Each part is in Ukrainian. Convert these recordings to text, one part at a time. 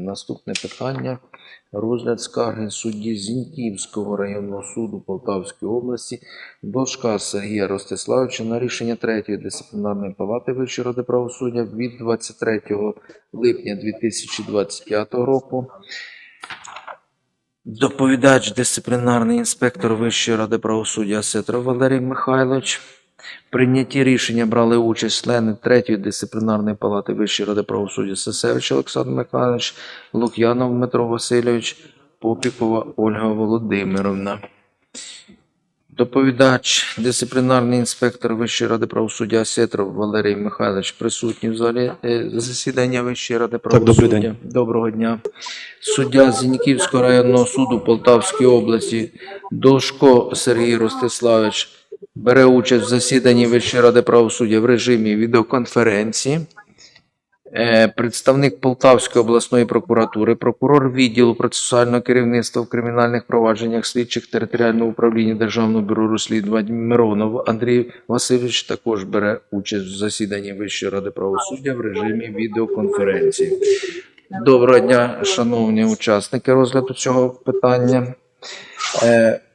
Наступне питання. Розгляд скарги судді Зіньківського районного суду Полтавської області Дошка Сергія Ростиславовича на рішення третьої дисциплінарної палати Вищої ради правосуддя від 23 липня 2025 року. Доповідач дисциплінарний інспектор Вищої ради правосуддя Сетров Валерій Михайлович. В прийнятті рішення брали участь члени третьої дисциплінарної палати Вищої ради правосуддя Сесевич Олександр Михайлович, Лук'янов Дмитро Васильович, Попікова Ольга Володимировна. Доповідач, дисциплінарний інспектор Вищої ради правосуддя Сетров Валерій Михайлович присутній в залі е, засідання Вищої ради правосуддя. добрий день. Доброго дня. Суддя Зіньківського районного суду Полтавської області Дошко Сергій Ростиславович бере участь в засіданні Вищої ради правосуддя в режимі відеоконференції. Е, Представник Полтавської обласної прокуратури, прокурор відділу процесуального керівництва в кримінальних провадженнях слідчих територіального управління Державного бюро розслідувань Миронов Андрій Васильович також бере участь в засіданні Вищої ради правосуддя в режимі відеоконференції. Доброго дня, шановні учасники розгляду цього питання.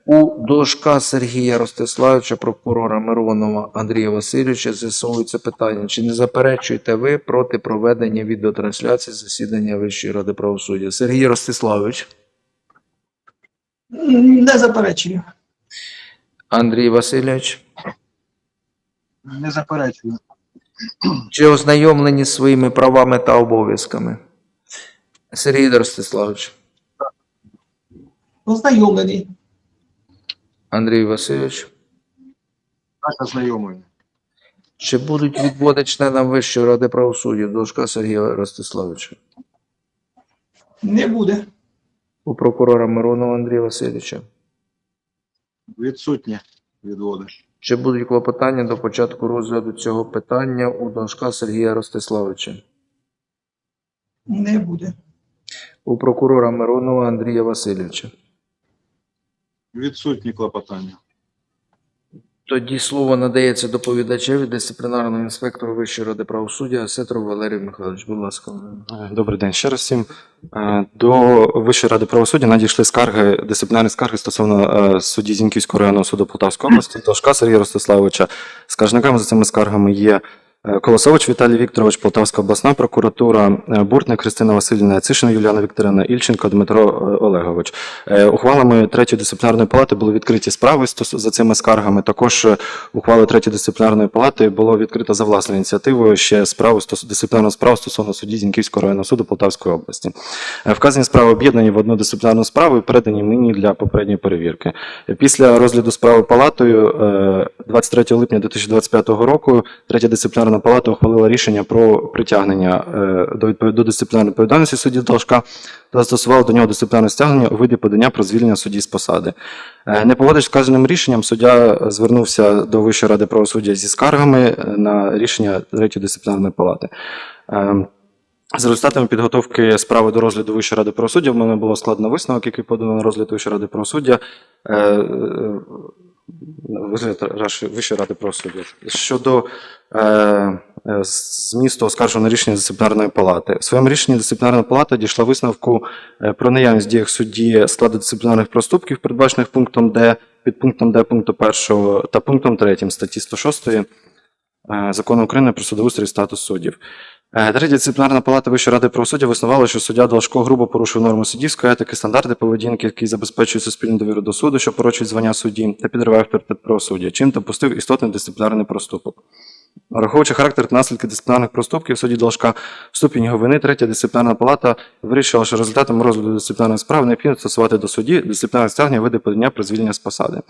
У дошка Сергія Ростиславовича, прокурора Миронова Андрія Васильовича з'ясовується питання, чи не заперечуєте ви проти проведення відеотрансляції засідання Вищої ради правосуддя? Сергій Ростиславович, Не заперечую. Андрій Васильович, Не заперечую. чи ознайомлені з своїми правами та обов'язками? Сергій Ростиславович, Ознайомлений. Андрій Васильович, Так, ознайомлений. чи будуть відводи членам Вищої ради правосуддя дошка Сергія Ростиславовича? Не буде. У прокурора Миронова Андрія Васильовича. Відсутні відводи. Чи будуть клопотання до початку розгляду цього питання у Дашка Сергія Ростиславовича? Не буде. У прокурора Миронова Андрія Васильовича. Відсутні клопотання. Тоді слово надається доповідачеві дисциплінарному інспектору Вищої ради правосуддя Сетру Валерію Михайлович. Будь ласка. Е, Добрий день ще раз всім. Е, До Вищої ради правосуддя надійшли скарги, дисциплінарні скарги стосовно е, судді Зіньківського районного суду Полтавської області, Дошка Сергія Ростиславовича. Скаржниками за цими скаргами є Колосович Віталій Вікторович, Полтавська обласна прокуратура, е, Буртник Христина Васильівна, Цишина Юліана Вікторівна, Ільченко Дмитро е, Олегович. Е, Ухвалами третьої дисциплінарної палати були відкриті справи за цими скаргами. Також е, ухвалою третьої дисциплінарної палати було відкрито за власною ініціативою ще справу дисциплінарну справу стосовно судді Зіньківського районного суду Полтавської області. Е, Вказані справи об'єднані в одну дисциплінарну справу і передані мені для попередньої перевірки. Е, Після розгляду справи палатою е, 23 липня 2025 року третя дисциплінарна палата ухвалила рішення про притягнення е, до до дисциплінарної відповідальності судді Должка та застосувала до нього дисциплінарне стягнення у виді подання про звільнення судді з посади. Е, Не погодившись з вказаним рішенням, суддя звернувся до Вищої ради правосуддя зі скаргами е, на рішення третьої дисциплінарної палати. Е, За результатами підготовки справи до розгляду Вищої ради правосуддя в мене було складно висновок, який подано на розгляд Вищої ради правосуддя. Е, е, Вищої ради правосуддя. Щодо е, е, змісту оскарженого рішення дисциплінарної палати. В своєму рішенні дисциплінарна палата дійшла висновку е, про наявність діях судді складу дисциплінарних проступків, передбачених пунктом Д, під пунктом Д пункту 1 та пунктом 3 статті 106 е, Закону України про судоустрій статус суддів. Е, Третя дисциплінарна палата Вищої ради правосуддя визнавала, що суддя Должко грубо порушив норму суддівської етики, стандарти поведінки, які забезпечують суспільну довіру до суду, що порочують звання судді та підриває авторитет правосуддя, чим допустив істотний дисциплінарний проступок. Враховуючи характер та наслідки дисциплінарних проступків судді Должка, ступінь його вини, третя дисциплінарна палата вирішила, що результатом розгляду дисциплінарної справи необхідно стосувати до судді дисциплінарних стягнення види подання про звільнення з посади.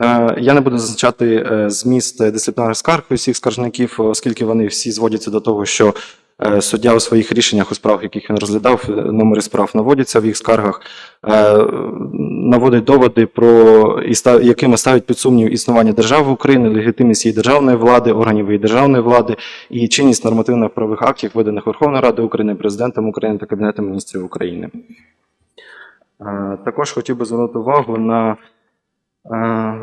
Е, Я не буду зазначати е, зміст е, дисциплінарних скарг усіх скаржників, оскільки вони всі зводяться до того, що суддя у своїх рішеннях у справах, яких він розглядав, е, номери справ наводяться в їх скаргах, е, наводить доводи про якими ставить під сумнів існування держави України, легітимність її державної влади, органів її державної влади і чинність нормативно-правових актів, виданих Верховною Радою України, президентом України та Кабінетом міністрів України. Е, Також хотів би звернути увагу на Е,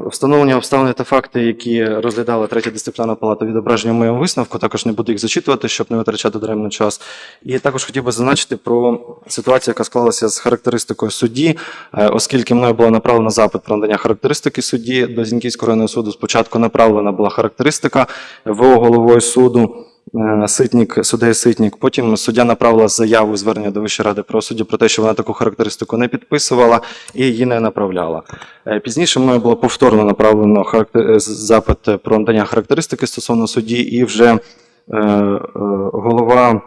Встановлення обставини та факти, які розглядала третя дисциплінарна палата відображення в моєму висновку, також не буду їх зачитувати, щоб не витрачати даремно час. І також хотів би зазначити про ситуацію, яка склалася з характеристикою судді, Е, оскільки мною було направлено запит про надання характеристики судді до Зіньківського районного суду. Спочатку направлена була характеристика ВО головою суду. Е, Ситник, суддя Ситник. Потім суддя направила заяву звернення до Вищої ради правосуддя про те, що вона таку характеристику не підписувала і її не направляла. Е, Пізніше мною було повторно направлено характер... е, запит про надання характеристики стосовно судді, і вже е, е, голова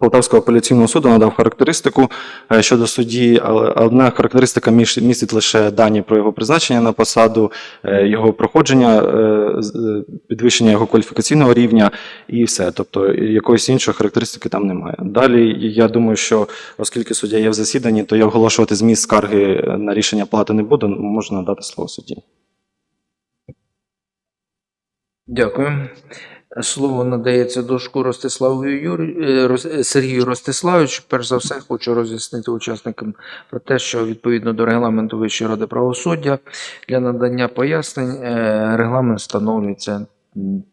Полтавського апеляційного суду надав характеристику е, щодо судді, але одна характеристика містить лише дані про його призначення на посаду, е, його проходження, е, підвищення його кваліфікаційного рівня і все. Тобто якоїсь іншої характеристики там немає. Далі я думаю, що оскільки суддя є в засіданні, то я оголошувати зміст скарги на рішення палати не буду, можна надати слово судді. Дякую. Слово надається Дошку Ростиславу Юрі... е, е, Сергію Ростиславовичу. Перш за все, хочу роз'яснити учасникам про те, що відповідно до регламенту Вищої ради правосуддя для надання пояснень е, регламент встановлюється м,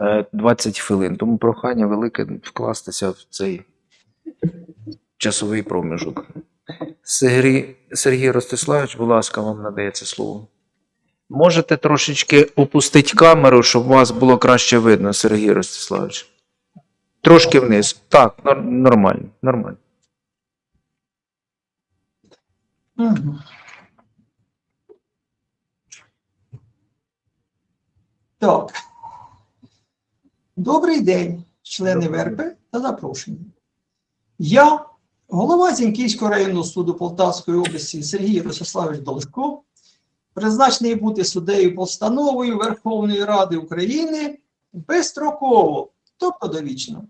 е, 20 хвилин. Тому прохання велике вкластися в цей часовий проміжок. Сергій Ростиславович, будь ласка, вам надається слово. Можете трошечки опустити камеру, щоб вас було краще видно, Сергій Ростиславович. Трошки вниз. Так, нормально, нормально. Так. Добрий день, члени ВРП та запрошені. Я, голова Зіньківського районного суду Полтавської області Сергій Ростиславович Должко, призначений бути суддею постановою Верховної Ради України безстроково, тобто довічно.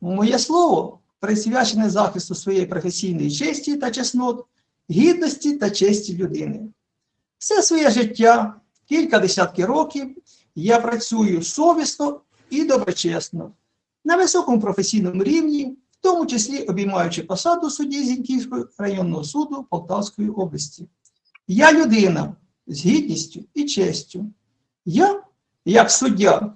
Моє слово присвячене захисту своєї професійної честі та чеснот, гідності та честі людини. Все своє життя, кілька десятків років, я працюю совісно і доброчесно, на високому професійному рівні, тому числі обіймаючи посаду судді Зіньківського районного суду Полтавської області. Я людина з гідністю і честю. Я, як суддя,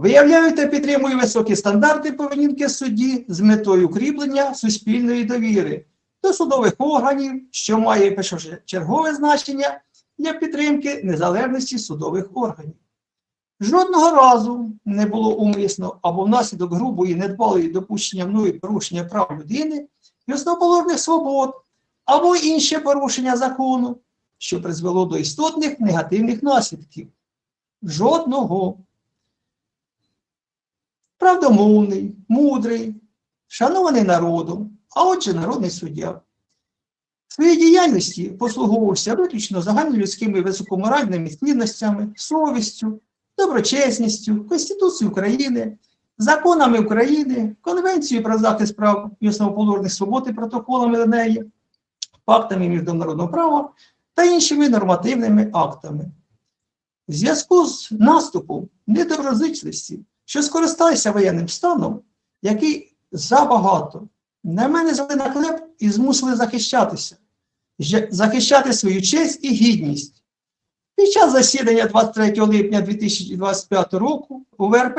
Виявляю та підтримую високі стандарти поведінки судді з метою укріплення суспільної довіри до судових органів, що має першочергове значення для підтримки незалежності судових органів. Жодного разу не було умисно або внаслідок грубої недбалої допущення мною порушення прав людини і основоположних свобод, або інше порушення закону, що призвело до істотних негативних наслідків. Жодного правдомовний, мудрий, шанований народом, а отже, народний суддя. В своїй діяльності послуговувався виключно загальнолюдськими високоморальними цінностями, совістю, доброчесністю, Конституцією України, законами України, Конвенцією про захист прав і основоположних свобод і протоколами до неї, фактами міжнародного права та іншими нормативними актами. В зв'язку з наступом недоброзичливості що скористалися воєнним станом, який забагато на мене взяли на хлеб і змусили захищатися, захищати свою честь і гідність. Під час засідання 23 липня 2025 року у ВРП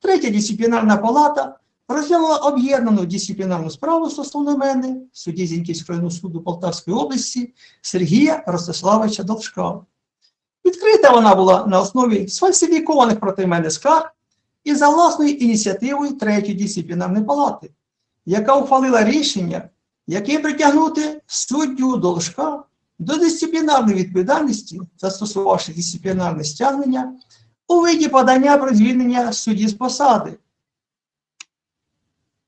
третя дисциплінарна палата розглянула об'єднану дисциплінарну справу стосовно мене, судді Зіньківського районного суду Полтавської області Сергія Ростиславовича Довжка. Відкрита вона була на основі сфальсифікованих проти мене скарг і за власною ініціативою третьої дисциплінарної палати, яка ухвалила рішення, яким притягнути суддю Должка до дисциплінарної відповідальності, застосувавши дисциплінарне стягнення у виді подання про звільнення судді з посади.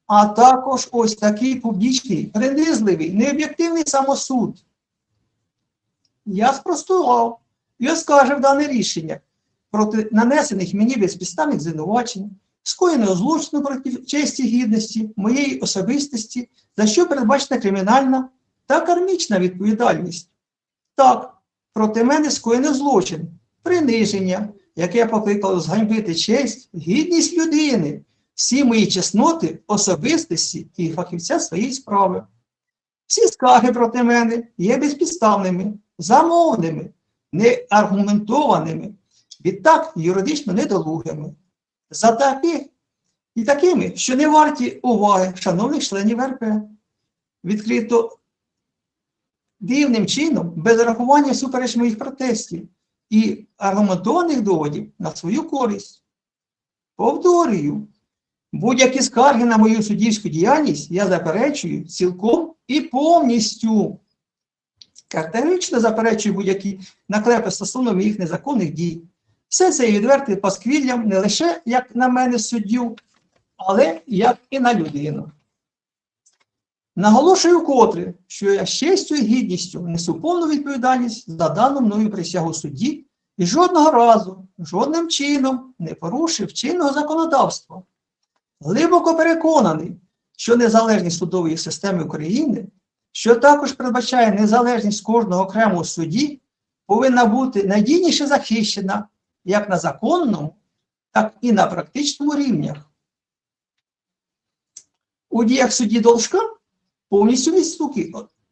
А також ось такий публічний, принизливий, необ'єктивний самосуд. Я спростував і оскаржив дане рішення проти нанесених мені безпідставних звинувачень, скоєного злочину проти честі гідності, моєї особистості, за що передбачена кримінальна та кармічна відповідальність. Так, проти мене скоєно злочин, приниження, яке покликало зганьбити честь, гідність людини, всі мої чесноти, особистості і фахівця своєї справи. Всі скарги проти мене є безпідставними, замовними, неаргументованими, відтак юридично недолугими. За таких і такими, що не варті уваги шановних членів РП. Відкрито дивним чином, без рахування супереч моїх протестів і аргументованих доводів на свою користь. Повторюю, будь-які скарги на мою суддівську діяльність я заперечую цілком і повністю. Категорично заперечую будь-які наклепи стосовно моїх незаконних дій. Все це є відвертим пасквіллям не лише як на мене суддю, але як і на людину. Наголошую котре, що я з честю і гідністю несу повну відповідальність за дану мною присягу судді і жодного разу, жодним чином не порушив чинного законодавства. Глибоко переконаний, що незалежність судової системи України, що також передбачає незалежність кожного окремого судді, повинна бути надійніше захищена як на законному, так і на практичному рівнях. У діях судді Должка повністю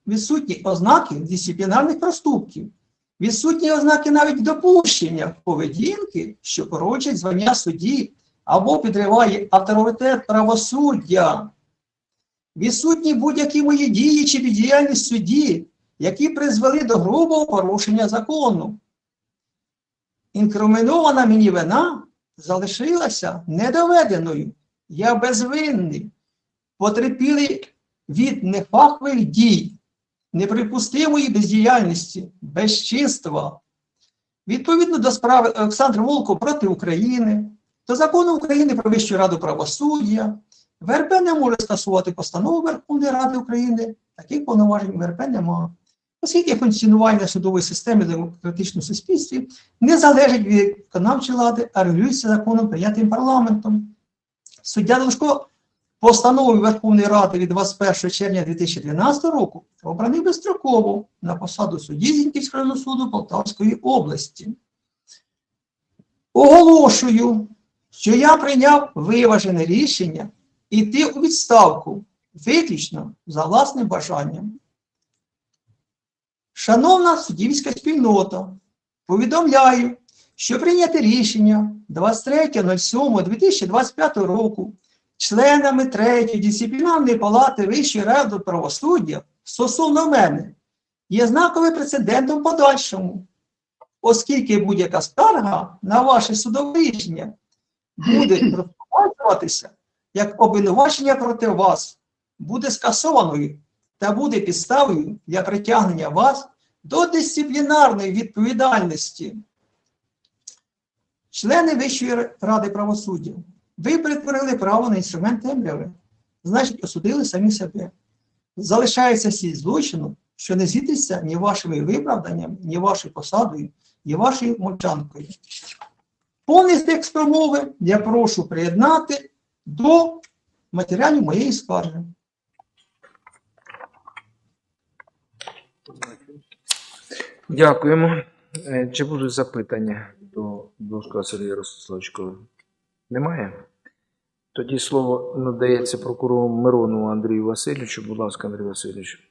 відсутні, ознаки дисциплінарних проступків, відсутні ознаки навіть допущення поведінки, що порочить звання судді або підриває авторитет правосуддя. Відсутні будь-які мої дії чи бездіяльність судді, які призвели до грубого порушення закону. Інкримінована мені вина залишилася недоведеною. Я безвинний, потерпілий від нефахових дій, неприпустимої бездіяльності, безчинства. Відповідно до справи Олександра Волко проти України, до закону України про Вищу Раду правосуддя, ВРП не може скасувати постанову Верховної Ради України, таких повноважень ВРП немає. Оскільки функціонування судової системи в демократичному суспільстві не залежить від виконавчої влади, а регулюється законом, прийнятим парламентом. Суддя Должко постановою Верховної Ради від 21 червня 2012 року обраний безстроково на посаду судді Зіньківського суду Полтавської області. Оголошую, що я прийняв виважене рішення йти у відставку виключно за власним бажанням. Шановна суддівська спільнота, повідомляю, що прийняте рішення 23.07.2025 року членами третьої дисциплінарної палати Вищої ради правосуддя стосовно мене є знаковим прецедентом подальшому, оскільки будь-яка скарга на ваше судове рішення буде розпроваджуватися як обвинувачення проти вас, буде скасованою та буде підставою для притягнення вас до дисциплінарної відповідальності. Члени Вищої ради правосуддя, ви перетворили право на інструмент темряви, значить, осудили самі себе. Залишається сіль злочину, що не зійдеться ні вашими виправданнями, ні вашою посадою, ні вашою мовчанкою. Повний текст промови я прошу приєднати до матеріалів моєї скарги. Дякуємо. Е, Чи будуть запитання до Сергія Ростиславича? Немає? Тоді слово надається прокурору Мирону Андрію Васильовичу. Будь ласка, Андрій Васильович.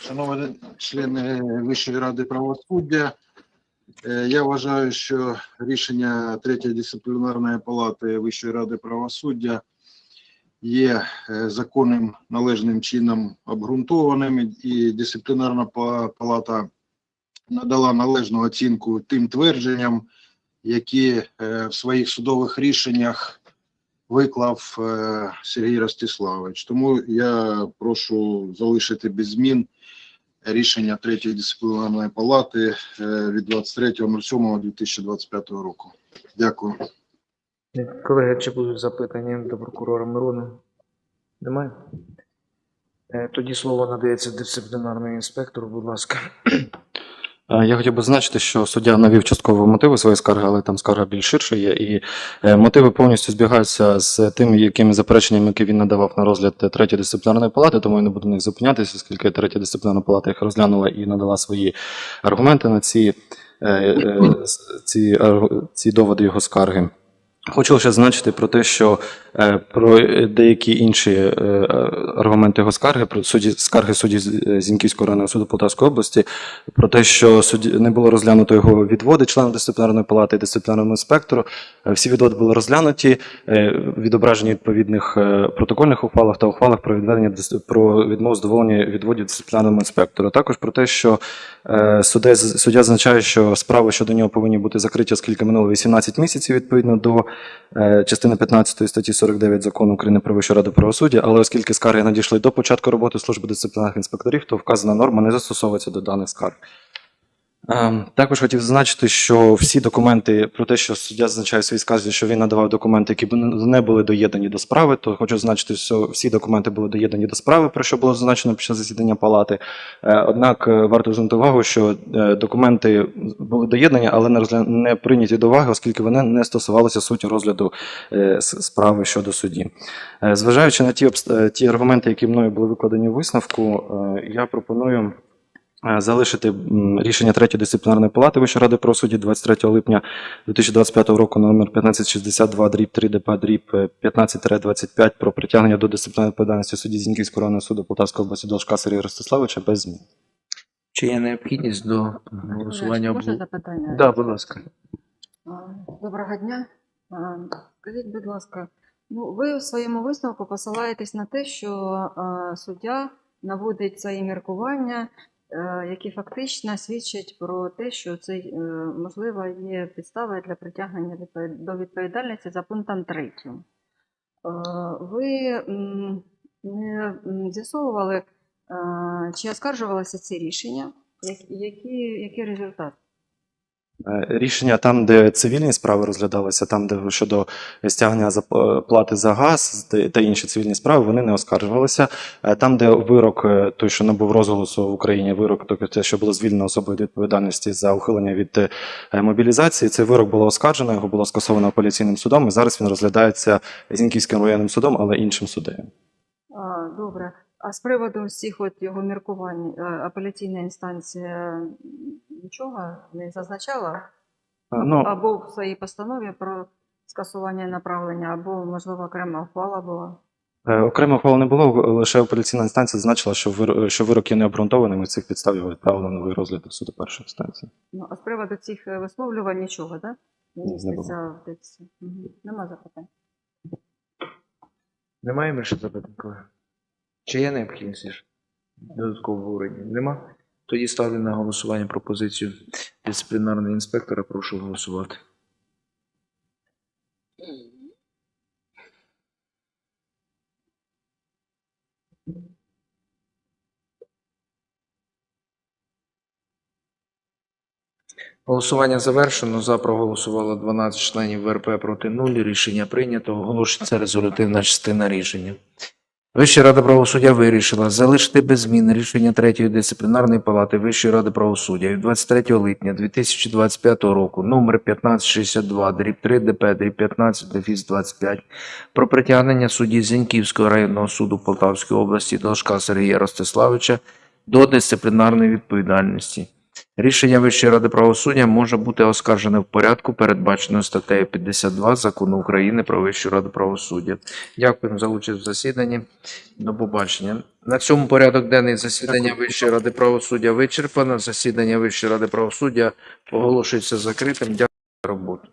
Шановні члени Вищої ради правосуддя, е, я вважаю, що рішення третьої дисциплінарної палати Вищої ради правосуддя є е, законним належним чином обґрунтованим, і дисциплінарна палата надала належну оцінку тим твердженням, які е, в своїх судових рішеннях виклав е, Сергій Ростиславович. Тому я прошу залишити без змін рішення третьої дисциплінарної палати е, від 23.07.2025 року. Дякую. Колеги, чи будуть запитання до прокурора Мирона? Немає? Тоді слово надається дисциплінарному інспектору, будь ласка. Е, Я хотів би зазначити, що суддя навів частково мотиви своєї скарги, але там скарга більш ширша є, і е, мотиви повністю збігаються з тими, якими запереченнями, які він надавав на розгляд третьої дисциплінарної палати, тому я не буду на них зупинятися, оскільки третя дисциплінарна палата їх розглянула і надала свої аргументи на ці, е, ці, ці доводи його скарги. Хочу лише зазначити про те, що е, про деякі інші е, аргументи його скарги, про суді, скарги судді е, Зіньківського районного суду Полтавської області, про те, що судді, не було розглянуто його відводи членам дисциплінарної палати і дисциплінарному інспектору. Всі відводи були розглянуті, відображені відповідних протокольних ухвалах та ухвалах про відведення про відмову задоволення відводів дисциплінарному інспектору. Також про те, що суддя, зазначає, що справи щодо нього повинні бути закриті, оскільки минуло 18 місяців відповідно до частини 15 статті 49 закону України про Вищу раду правосуддя, але оскільки скарги надійшли до початку роботи служби дисциплінарних інспекторів, то вказана норма не застосовується до даних скарг. Ем, Також хотів зазначити, що всі документи про те, що суддя зазначає в своїй сказі, що він надавав документи, які не були доєднані до справи, то хочу зазначити, що всі документи були доєднані до справи, про що було зазначено під час засідання палати. Е, Однак е, варто звернути увагу, що е, документи були доєднані, але не розгля- не прийняті до уваги, оскільки вони не стосувалися суті розгляду справи щодо судді. Зважаючи на ті, обст- ті аргументи, які мною були викладені у висновку, я пропоную залишити рішення третьої дисциплінарної палати Вищої ради правосуддя 23 липня 2025 року номер 1562 дріб 3 ДП дріб 15-25 про притягнення до дисциплінарної відповідальності судді Зіньківського районного суду Полтавської області Должка Сергія Ростиславовича без змін. Чи є необхідність до голосування? Можна запитання? Да, будь ласка. Доброго дня. Скажіть, будь ласка, ну ви у своєму висновку посилаєтесь на те, що а, суддя наводить свої міркування, е, які фактично свідчать про те, що це е, можливо є підставою для притягнення до відповідальності за пунктом 3. Ви не з'ясовували, е, чи оскаржувалися ці рішення, який результат? Е, Рішення там, де цивільні справи розглядалися, там, де щодо стягнення плати за газ та- інші цивільні справи, вони не оскаржувалися. Е, Там, де вирок, е, той, що набув розголосу в Україні, вирок, тобто те, що було звільнено особою від відповідальності за ухилення від мобілізації, цей вирок було оскаржено, його було скасовано апеляційним судом, і зараз він розглядається Зіньківським районним судом, але іншим суддею. Добре. А з приводу всіх от його міркувань, е, апеляційна інстанція нічого не зазначала? Е, Ну, Або в своїй постанові про скасування направлення, або, можливо, окрема ухвала була. Е, Окремо ухвали не було, лише апеляційна інстанція зазначила, що вир- що вирок є необґрунтованим, і з цих підстав його відправили на новий розгляд до суду першої інстанції. Ну, а з приводу цих висловлювань нічого, так? Не тексті. Мгм. Нема запитань. Немає більше запитань, колеги? Чи є необхідність додаткового обговорення? Нема? Тоді ставлю на голосування пропозицію дисциплінарного інспектора. Прошу голосувати. Голосування завершено. За проголосувало 12 членів ВРП проти 0. Рішення прийнято. Оголошується резолютивна частина рішення. Вища рада правосуддя вирішила залишити без змін рішення третьої дисциплінарної палати Вищої ради правосуддя від 23 липня 2025 року номер 1562 дріб 3 ДП дріб 15 дефіс 25 про притягнення судді Зіньківського районного суду Полтавської області Должка Сергія Ростиславича до дисциплінарної відповідальності. Рішення Вищої ради правосуддя може бути оскаржене в порядку, передбаченому статтею 52 Закону України про Вищу раду правосуддя. Дякуємо за участь в засіданні. До побачення. На цьому порядок денний засідання Вищої ради правосуддя вичерпано. Засідання Вищої ради правосуддя оголошується закритим. Дякую за роботу.